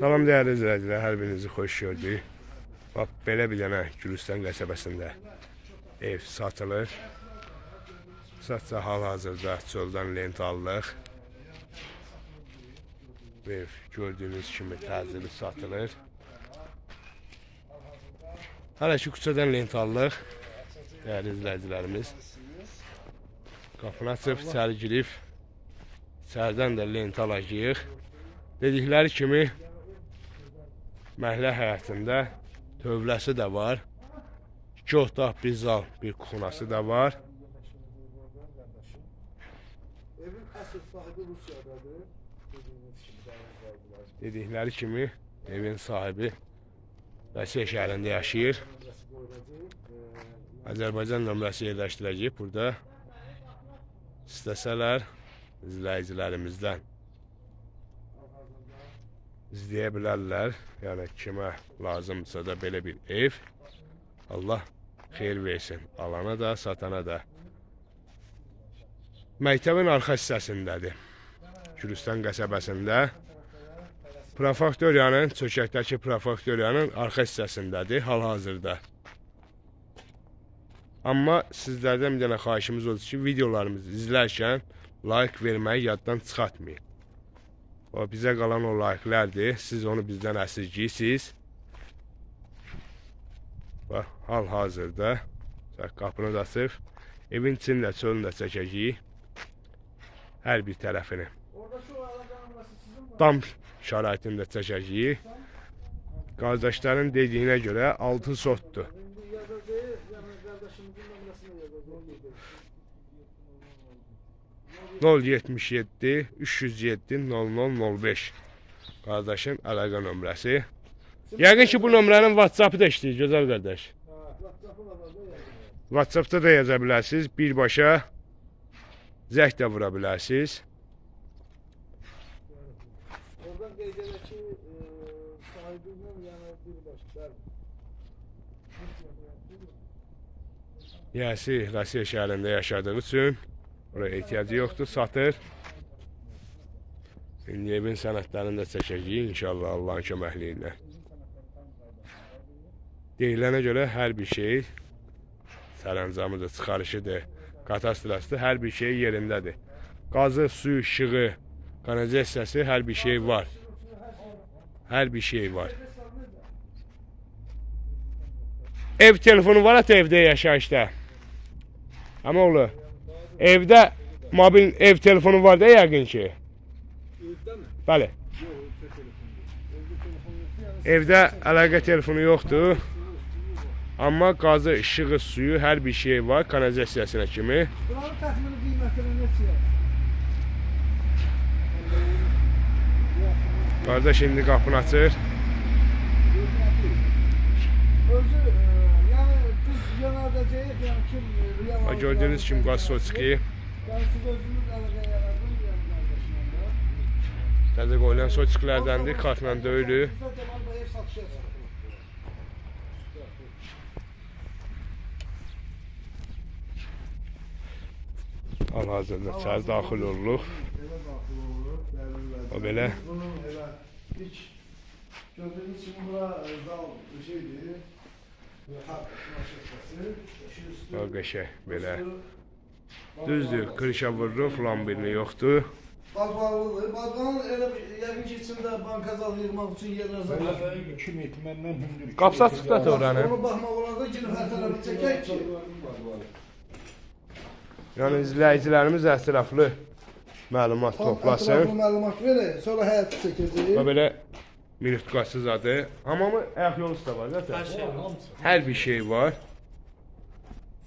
Salam dəyərli izləyicilər, hər birinizi xoş gördük. Bax, belə bir dənə Gülüstan qəsəbəsində ev satılır. Satsa hal-hazırda çöldən lent alırıq. Bu ev gördüyünüz kimi təzili satılır. Hələ ki, küçədən lent alırıq. Dəyərli izləyicilərimiz. Qapını açıb, içəri girib, içəridən də lent alacağıq. Dedikləri kimi, məhlə həyətində tövləsi də var. İki otaq, bir zal, bir kuxunası da var. Evin əsl sahibi Rusiyadadır. Dedikləri kimi, evin sahibi Rəsiya şəhərində yaşayır. Azərbaycan nömrəsi yerləşdirəcəyik burada. İstəsələr izləyicilərimizdən izləyə bilərlər. Yəni kimə lazımdırsa da belə bir ev Allah xeyir versin. Alana da, satana da. Məktəbin arxa hissəsindədir. Gülüstan qəsəbəsində. Prefektoriyanın, çökəkdəki prefektoriyanın arxa hissəsindədir hal-hazırda. Amma sizlərdən bir dənə xahişimiz odur ki, videolarımızı izlərkən like verməyi yaddan çıxartmayın. O bizə qalan o like-lərdir. Siz onu bizdən əsirgiyirsiniz. Bax, hal-hazırda qapını da açıb evin içini də çölünü də çəkəcəyik. Hər bir tərəfini. Dam şəraitini də çəkəcəyik. Qardaşların dediyinə görə 6 sotdur. 077 307 0005 Qardaşın əlaqə nömrəsi. Yəqin ki, bu nömrənin WhatsApp-ı da işləyir, gözəl qardaş. WhatsApp-da da yaza bilərsiniz. Birbaşa zəng də vura bilərsiniz. Oradan qeyd edək ki, eee, sahibindən yəni birbaşa. Yəsi Rusiya şəhərində yaşadığı üçün oraya ehtiyacı yoxdur, satır. İndi evin sənədlərini də çəkəcəyik inşallah Allahın köməkliyi ilə. Deyilənə görə hər bir şey sərəncamıdır, çıxarışıdır, katastrasıdır, hər bir şey yerindədir. Qazı, suyu, işığı, kanalizasiyası hər bir şey var. Hər bir şey var. Ev telefonu var at evdə yaşayışda. Amma oğlu, evdə mobil ev telefonu var da yəqin ki. Evdə mi? Bəli. Evdə əlaqə telefonu yoxdur. Amma qazı, işığı, suyu, hər bir şey var, kanalizasiyasına kimi. Buranın təxmini qiymətini neçəyə? Qardaş indi qapını açır. Özü, əlaqə yaradın, yəni qardaşlarla. təzə qoyulan soçkilərdəndir, kartla döyülür. Bizdə Cemal Bəyev satışa çıxır. Hal-hazırda içəri daxil oluruq. Belə daxil olur, dəyərlilərdir. O belə. Bunun elə ilk gördüyünüz kimi bura e, zal şeydir. O qəşəng belə. Düzdür, krişə vururuq, lambirini yoxdur. Bazvarlıdır. Bazvanın elə bir, yəqin ki, içində bankazal yığmaq üçün yerlər. Böyle 2 metr məndən hündür. Qapısı açıqdadır oranın. Onu baxmaq olar da gəlin hər tərəfi çəkək ki. Yəni izləyicilərimiz ətraflı məlumat toplasın. Ətraflı məlumat verir, sonra həyat Və çəkəcəyik. belə minutqası zadı. Hamamı ayaq yolu da var zaten. Hər şey hamısı. Hər bir şey var.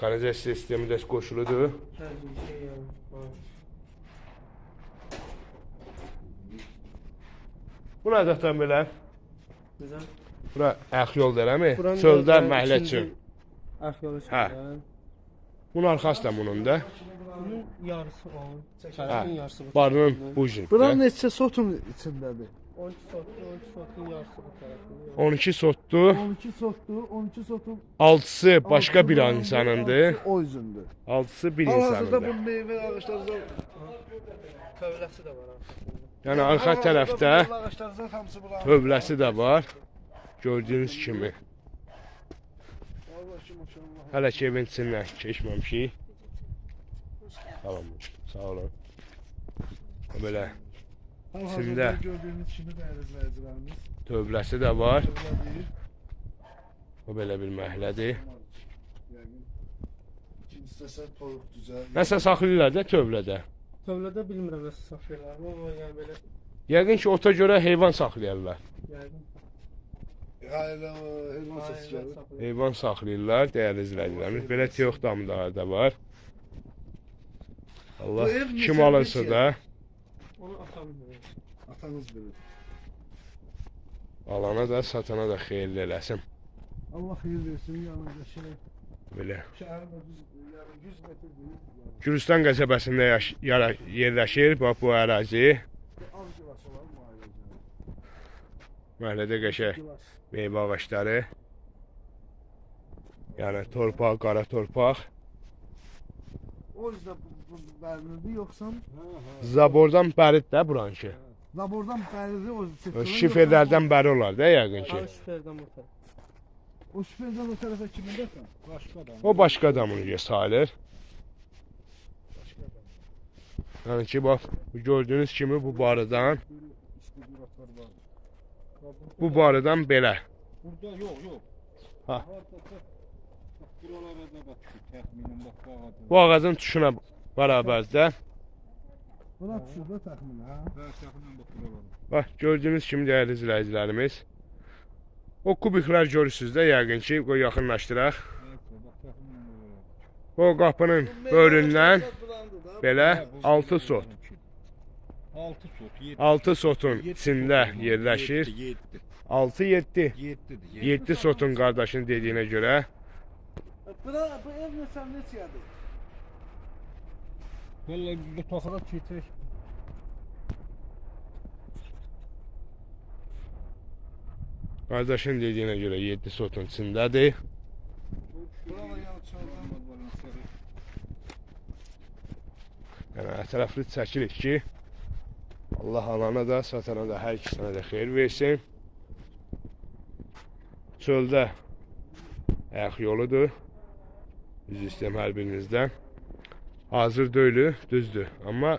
Kanalizasiya sistemi də qoşuludur. Hər bir şey var. Bu nə zaten belə? Bizə Bura ayaq yol deyirəmi? Buranın Çöldə da- məhəllə ikinci üçün. Arxeoloji Hə. hə. Bunun arxası da bunun da. Bunun yarısı o. Tərəfin yarısı bu. Barının bu cür. Buranın neçə sotun içindədir? 12 sotlu, 12 sotlun yarısı bu tərəfində. 12 sotdu. 12 sotdur, 12 sotun 6-sı başqa bir insanındır. O üzündür. 6-sı bir Hal-hazırda bu insanındır. meyvə ağacları da Tövləsi də var arxasında. Yəni arxa tərəfdə tövləsi də var. Gördüyünüz kimi. Hələ ki evin içindən keçməmişik. Salam. Sağ olun. Belə Hal-hazırda gördüyünüz kimi dəyərli izləyicilərimiz. tövləsi də var. Tövlədir. Bu belə bir məhəllədir. Yəqin ikincisi də sən toyuq düzə. Nəsə saxlayırlar da tövlədə. Tövlədə bilmirəm nəsə saxlayırlar. Amma yəni belə Yəqin ki, ota görə heyvan saxlayırlar. yəqin heyvan saxlayırlar. Heyvan saxlayırlar, dəyərli izləyicilərimiz. Belə teox damdaları da var. Allah kim alırsa da Onu atam bilir. Atanız bilir. alana da satana da xeyirli eləsin. Allah xeyir versin yanında şey. Belə. Şəhərin yəni 100 metr böyük. Yəni. Gürcistan qəsəbəsində yerləşir bax bu ərazi. Məhəllədə qəşəng meyvə ağacları. Yəni torpaq, qara torpaq. O yüzden bərinirdi yoxsa Zabordan bərid də buranki. Zabordan bəridir o O sektörün, şiferlərdən bəri olar da yəqin ki. Al şüpherdən bu tərəf. yoxsa O şiferdən o tərəfə kimindəsən? Başqa adam. O başqa adamın üzə sayılır. Yəni ki, bax, bu gördüyünüz kimi bu barıdan, bu barıdan belə. Burada yok yok. Ha. Bu ağacın. Bu ağacın tuşuna bərabərdə. Bura şurada təxmini, hə? Ben tahminen bak buralara. Bax, gördüyünüz kimi dəyərli izləyicilərimiz. O kubiklər görürsüz də yəqin ki, qoy yaxınlaşdıraq. O qapının bölündən belə 6 sot. 6 sot. 7. 6 sotun içində yerləşir. 7. 6 7 7. 7 sotun qardaşının dediyinə görə Bura bu ev neçə neçədir? Bu toxara keçək. qardaşın dediyinə görə 7 sotun içindədir. Yəni ətraflı çəkirik ki, Allah alana da, satana da, hər ikisinə də xeyir versin. Çöldə ayaq yoludur. Üzr istəyirəm hər birinizdən. Hazır deyil, düzdür. Amma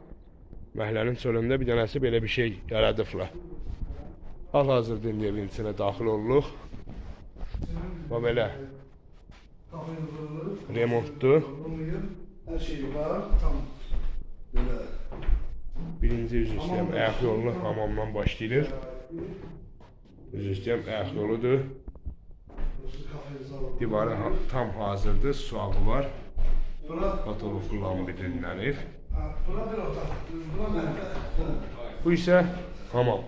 məhəllənin çölündə bir dənəsi belə bir şey yaradıblar. Hal-hazırda indi evin içinə daxil oluruq. Və belə remontdur. Hər şey var, tam belə. Birinci üzr istəyirəm, ayaq yolunu hamamdan başlayır. Üzr istəyirəm, ayaq yoludur. Divarı tam hazırdır, suağı var. Otaq. Bura mətbəx. Bu isə hamam.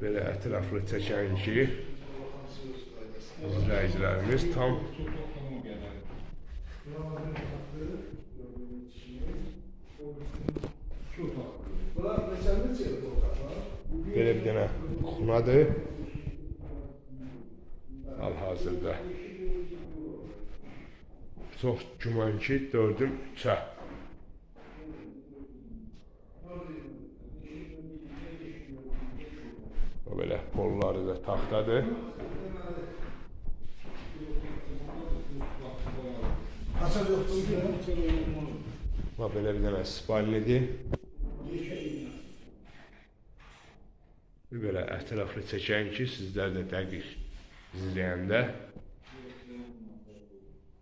Belə ətraflı çəkən ki, izləyicilərimiz tam belə bir dənə xunadır. Hal-hazırda. Çox güman ki, dördün üçə. Belə polları da taxtadır. Açar yoxdur ki. Və belə bir dənə spalnidir. Bir belə ətraflı çəkən ki, sizlər də dəqiq izləyəndə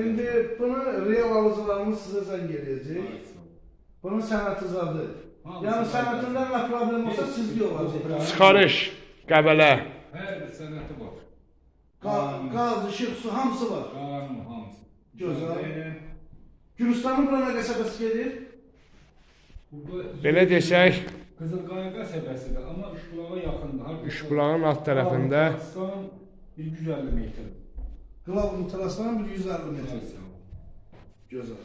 İndi bunu real alıcılarımız sizə zəng eləyəcək. Bunun sənəti zadı. Yəni sənətindən nə problem olsa sizdə olacaq. Çıxarış, qəbələ. Her bir seneti var. Qa- Qaz, işıq, su hamısı var. Kanun hamısı. Gözəl. Benim Gürcüstanın bura nə qəsəbəsi gedir? Burada Belə desək, Qızılqaya qəsəbəsidir, amma Uşbulağa yaxındır. Uşbulağın alt tərəfində bir 150 metr. Qlavun terasından bir 150 metr. Gözəl.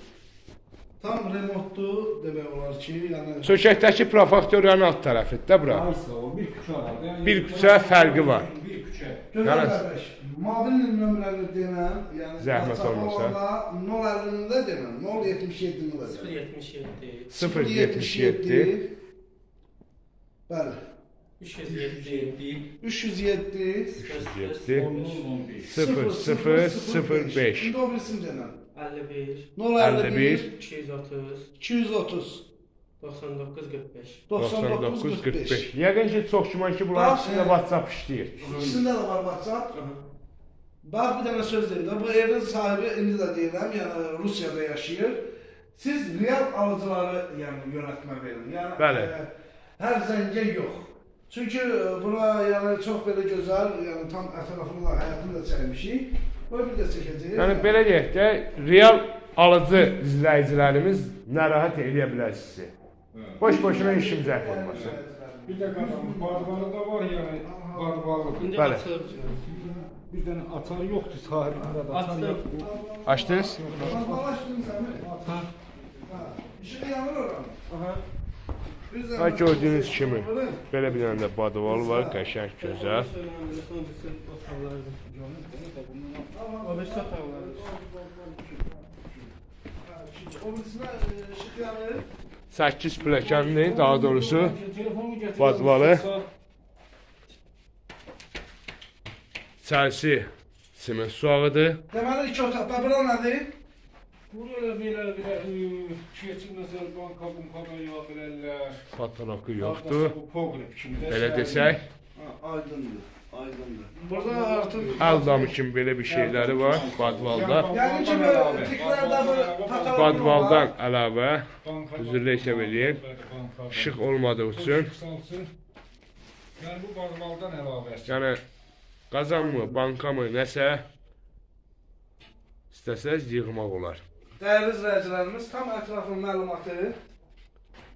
Tam remontlu demək olar ki, yəni Sökəkdəki prefekturanın alt tərəfidir də bura. Sağ ol, bir küçə arada. Yəni Bir küçə fərqi var. Bir küçə. Gözəl Yəni- qardaş. Mobilin nömrəni denən, yəni Zəhmət olmasa. olanda 050-də denən, 077-ni də denən. 077 077 Bəli. 307 307 7 0 0 0 5 İndi o bilsin denən. 51 051 230 230 99 45 99 99 45. 45. Yəqin ki, çox güman ki, bunların Bax, içində e, WhatsApp işləyir. İkisində də var WhatsApp. Bax bir dənə söz deyim də, bu evin sahibi indi də deyirəm, yəni Rusiyada yaşayır. Siz real alıcıları yəni yönətmə verin. Yəni Bəli. e, hər zəngə yox. Çünki e, bura yəni çox belə gözəl, yəni tam ətrafında həyatını da çəkmişik. Bunu bir də çəkəcəyik. Yəni belə deyək də, real alıcı izləyicilərimiz narahat eləyə bilər sizi. Boş-boşuna işimizə olmasın. Bir də qadın barbalı da var yəni. Barbalı. İndi Bəli. açılır. Bir dənə açar yoxdur sahibində də açar yoxdur. Açdınız? Balaşdın sən. Ha. İşin yanır oranın. Aha. Ha gördüyünüz kimi belə bir dənə də badval var, qəşəng, gözəl. 8 pilləkənli, daha doğrusu. Badvalı. içərisi siment suağıdır. Deməli iki otaq. Bə bura nədir? Burada belə belə keçin məsəl banka bunka ya bilərlər. Patoloku yoxdur. Bu pogreb kimi də. Belə desək, Ha, aydındır. Aydındır. Burada artıq əl damı kimi belə bir şeyləri var badvalda. Yəni ki, bu tiklərdə bu patolog Badvaldan əlavə üzrlə hesab edeyim. işıq olmadığı üçün. Yəni bu badvaldan əlavəsi. Yəni qazanmı, bankamı, nəsə istəsəz yığmaq olar. Dəyərli izləyicilərimiz tam ətrafın məlumatı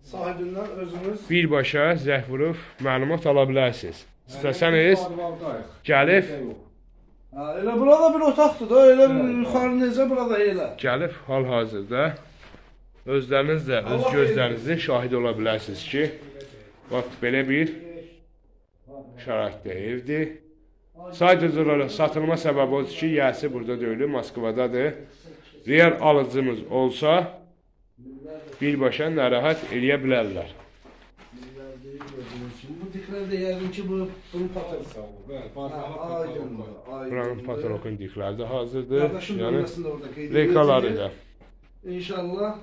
sahibindən özünüz Birbaşa zəh vurub məlumat ala bilərsiniz. İstəsəniz gəlib Ha, elə burada bir otaqdır da, elə bir yuxarı necə burada elə. gəlib hal-hazırda özləriniz də öz gözlərinizin şahidi ola bilərsiniz ki, bax belə bir şəraitdə evdir. Sadəcə olaraq satılma səbəbi odur ki, yəsi burada deyil, Moskvadadır. Real alıcımız olsa birbaşa narahat eləyə bilərlər. Bu tiklər də yəqin ki, bu bunun aydındır. Buranın patoloqun dikləri də hazırdır. Qardaşım Yəni nömrəsində orada qeyd rekaları ediləcək. da. İnşallah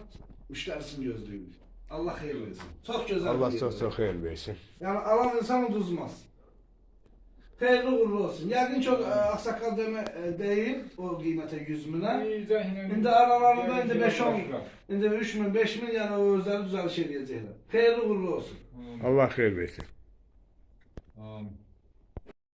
müştərisini gözləyirik. Allah xeyir versin. Çox gözəl. Allah bir çox yerdir. çox xeyir versin. Yəni alan insan uduzmaz. Xeyirli uğurlu olsun. Yəqin ki, o, ə, ağsaqqal demə ə, deyil o qiymətə 100 minə. İndi aralarında indi 5-10 İndi 3 min, 5 min yəni o özləri düzəliş edəcəklər. Xeyirli uğurlu olsun. Allah xeyir versin. Amin.